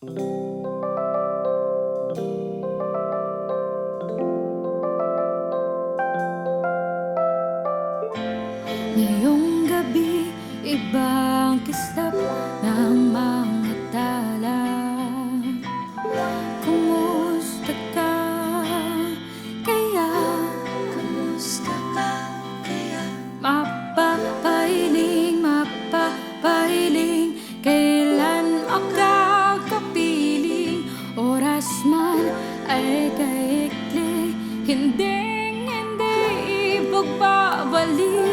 Ngayong gabi, ibang kislap ng mga ika'y ikli Hindi, hindi ipagbabalik